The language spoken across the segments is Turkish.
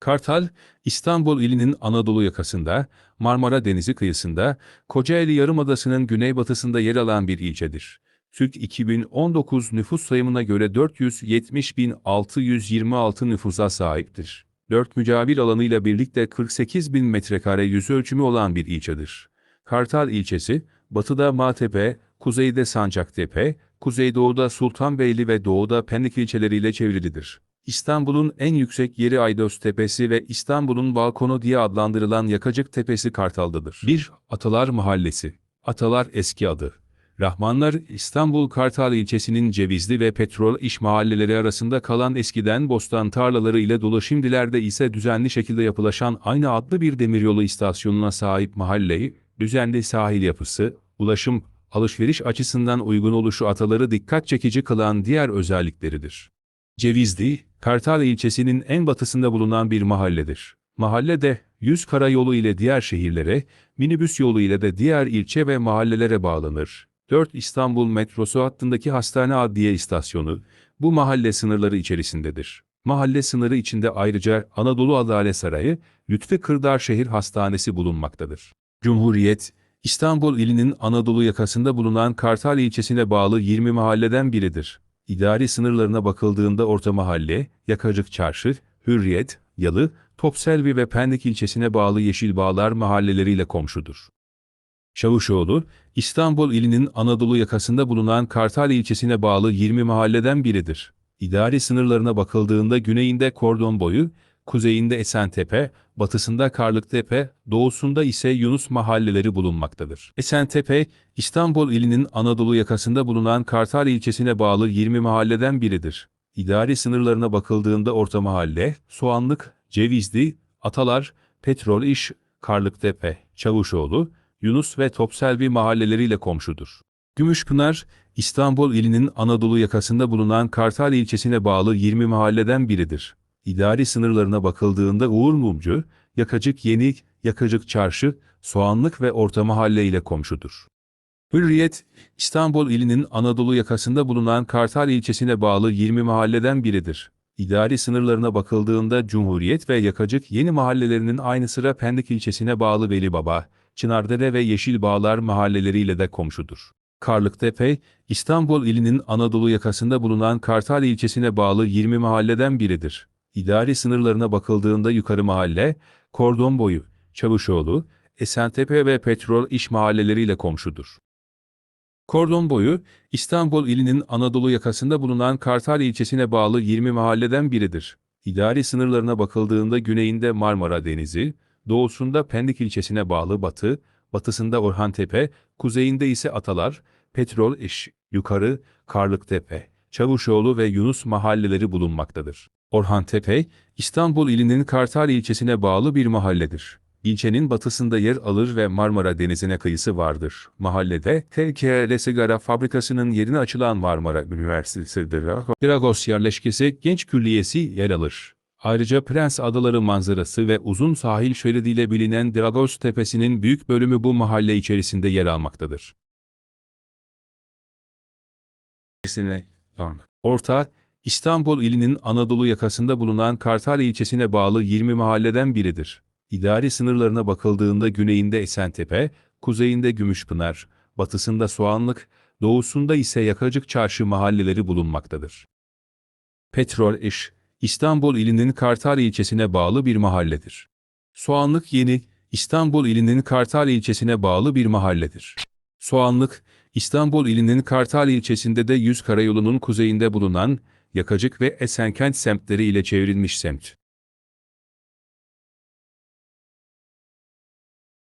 Kartal, İstanbul ilinin Anadolu yakasında, Marmara Denizi kıyısında, Kocaeli Yarımadası'nın güneybatısında yer alan bir ilçedir. Türk 2019 nüfus sayımına göre 470.626 nüfusa sahiptir. 4 mücavir alanıyla birlikte 48.000 metrekare yüz ölçümü olan bir ilçedir. Kartal ilçesi, batıda Maltepe, kuzeyde Sancaktepe, kuzeydoğuda Sultanbeyli ve doğuda Pendik ilçeleriyle çevrilidir. İstanbul'un en yüksek yeri Aydos Tepesi ve İstanbul'un balkonu diye adlandırılan Yakacık Tepesi Kartal'dadır. 1. Atalar Mahallesi Atalar eski adı. Rahmanlar, İstanbul Kartal ilçesinin Cevizli ve Petrol iş mahalleleri arasında kalan eskiden bostan tarlaları ile dolu şimdilerde ise düzenli şekilde yapılaşan aynı adlı bir demiryolu istasyonuna sahip mahalleyi, düzenli sahil yapısı, ulaşım, alışveriş açısından uygun oluşu ataları dikkat çekici kılan diğer özellikleridir. Cevizli, Kartal ilçesinin en batısında bulunan bir mahalledir. Mahallede, yüz karayolu ile diğer şehirlere, minibüs yolu ile de diğer ilçe ve mahallelere bağlanır. 4 İstanbul metrosu hattındaki hastane adliye istasyonu, bu mahalle sınırları içerisindedir. Mahalle sınırı içinde ayrıca Anadolu Adalet Sarayı, Lütfi Kırdar Şehir Hastanesi bulunmaktadır. Cumhuriyet, İstanbul ilinin Anadolu yakasında bulunan Kartal ilçesine bağlı 20 mahalleden biridir. İdari sınırlarına bakıldığında Orta Mahalle, Yakacık Çarşı, Hürriyet, Yalı, Topselvi ve Pendik ilçesine bağlı Yeşilbağlar mahalleleriyle komşudur. Çavuşoğlu, İstanbul ilinin Anadolu yakasında bulunan Kartal ilçesine bağlı 20 mahalleden biridir. İdari sınırlarına bakıldığında güneyinde Kordon Boyu, kuzeyinde Esentepe, batısında Karlıktepe, doğusunda ise Yunus mahalleleri bulunmaktadır. Esentepe, İstanbul ilinin Anadolu yakasında bulunan Kartal ilçesine bağlı 20 mahalleden biridir. İdari sınırlarına bakıldığında Orta Mahalle, Soğanlık, Cevizli, Atalar, Petrol İş, Karlıktepe, Çavuşoğlu, Yunus ve Topselvi mahalleleriyle komşudur. Gümüşpınar, İstanbul ilinin Anadolu yakasında bulunan Kartal ilçesine bağlı 20 mahalleden biridir. İdari sınırlarına bakıldığında Uğur Mumcu, Yakacık Yenik, Yakacık Çarşı, Soğanlık ve Orta Mahalle ile komşudur. Hürriyet, İstanbul ilinin Anadolu yakasında bulunan Kartal ilçesine bağlı 20 mahalleden biridir. İdari sınırlarına bakıldığında Cumhuriyet ve Yakacık yeni mahallelerinin aynı sıra Pendik ilçesine bağlı Velibaba, Çınardere ve Yeşilbağlar mahalleleriyle de komşudur. Karlıktepe, İstanbul ilinin Anadolu yakasında bulunan Kartal ilçesine bağlı 20 mahalleden biridir. İdari sınırlarına bakıldığında Yukarı Mahalle, Kordon Boyu, Çavuşoğlu, Esentepe ve Petrol İş mahalleleriyle komşudur. Kordon Boyu, İstanbul ilinin Anadolu yakasında bulunan Kartal ilçesine bağlı 20 mahalleden biridir. İdari sınırlarına bakıldığında güneyinde Marmara Denizi, doğusunda Pendik ilçesine bağlı Batı, batısında Orhantepe, kuzeyinde ise Atalar, Petrol İş, Yukarı, Karlıktepe, Çavuşoğlu ve Yunus mahalleleri bulunmaktadır. Orhantepe, İstanbul ilinin Kartal ilçesine bağlı bir mahalledir. İlçenin batısında yer alır ve Marmara Denizi'ne kıyısı vardır. Mahallede TKL sigara fabrikasının yerine açılan Marmara Üniversitesi'dir. Dragos yerleşkesi Genç Külliyesi yer alır. Ayrıca Prens Adaları manzarası ve uzun sahil şeridiyle bilinen Dragos Tepesi'nin büyük bölümü bu mahalle içerisinde yer almaktadır. Orta, İstanbul ilinin Anadolu yakasında bulunan Kartal ilçesine bağlı 20 mahalleden biridir. İdari sınırlarına bakıldığında güneyinde Esentepe, kuzeyinde Gümüşpınar, batısında Soğanlık, doğusunda ise Yakacık Çarşı mahalleleri bulunmaktadır. Petrol İş, İstanbul ilinin Kartal ilçesine bağlı bir mahalledir. Soğanlık Yeni, İstanbul ilinin Kartal ilçesine bağlı bir mahalledir. Soğanlık, İstanbul ilinin Kartal ilçesinde de Yüz Karayolu'nun kuzeyinde bulunan Yakacık ve Esenkent semtleri ile çevrilmiş semt.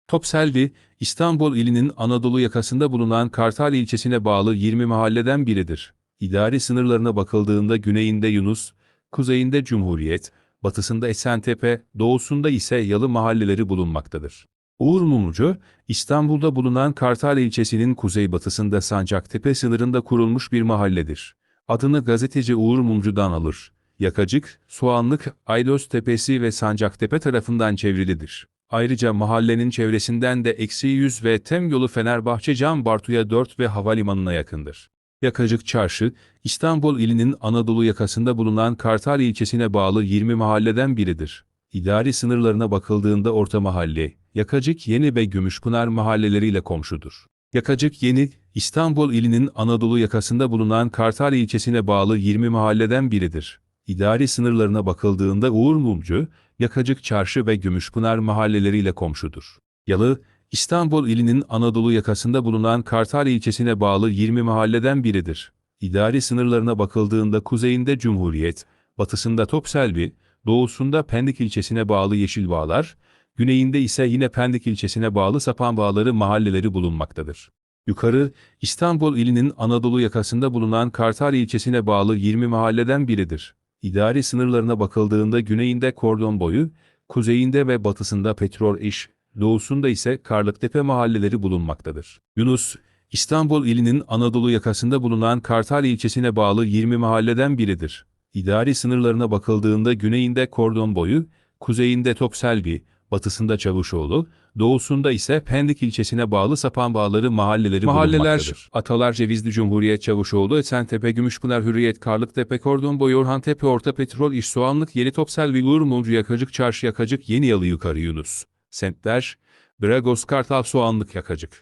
Topselvi, İstanbul ilinin Anadolu yakasında bulunan Kartal ilçesine bağlı 20 mahalleden biridir. İdari sınırlarına bakıldığında güneyinde Yunus, kuzeyinde Cumhuriyet, batısında Esentepe, doğusunda ise Yalı mahalleleri bulunmaktadır. Uğur Mumcu, İstanbul'da bulunan Kartal ilçesinin kuzeybatısında Sancaktepe sınırında kurulmuş bir mahalledir. Adını gazeteci Uğur Mumcu'dan alır. Yakacık, Soğanlık, Aydos Tepesi ve Sancaktepe tarafından çevrilidir. Ayrıca mahallenin çevresinden de eksi 100 ve tem yolu Fenerbahçe Can Bartu'ya 4 ve havalimanına yakındır. Yakacık Çarşı, İstanbul ilinin Anadolu yakasında bulunan Kartal ilçesine bağlı 20 mahalleden biridir. İdari sınırlarına bakıldığında Orta Mahalle, Yakacık Yeni ve Gümüşpınar mahalleleriyle komşudur. Yakacık Yeni, İstanbul ilinin Anadolu yakasında bulunan Kartal ilçesine bağlı 20 mahalleden biridir. İdari sınırlarına bakıldığında Uğur Mumcu, Yakacık Çarşı ve Gümüşpınar mahalleleriyle komşudur. Yalı, İstanbul ilinin Anadolu yakasında bulunan Kartal ilçesine bağlı 20 mahalleden biridir. İdari sınırlarına bakıldığında kuzeyinde Cumhuriyet, batısında Topselvi, doğusunda Pendik ilçesine bağlı Yeşilbağlar, güneyinde ise yine Pendik ilçesine bağlı Sapanbağları mahalleleri bulunmaktadır. Yukarı, İstanbul ilinin Anadolu yakasında bulunan Kartal ilçesine bağlı 20 mahalleden biridir. İdari sınırlarına bakıldığında güneyinde Kordon Boyu, kuzeyinde ve batısında Petrol İş, doğusunda ise Karlıktepe mahalleleri bulunmaktadır. Yunus, İstanbul ilinin Anadolu yakasında bulunan Kartal ilçesine bağlı 20 mahalleden biridir. İdari sınırlarına bakıldığında güneyinde Kordon Boyu, kuzeyinde Topselvi, batısında Çavuşoğlu, doğusunda ise Pendik ilçesine bağlı Sapanbağları mahalleleri Mahalleler, bulunmaktadır. Atalar Cevizli Cumhuriyet Çavuşoğlu, Esentepe, Gümüşpınar, Hürriyet, Karlıktepe, Kordon Boyu, Orhantepe, Orta Petrol, İş Soğanlık, Yeni Topselvi, Uğur Mumcu, Yakacık, Çarşı, Yakacık, Yeni Yalı, Yukarı Yunus. Semtler, Bragos, Kartal, Soğanlık, Yakacık.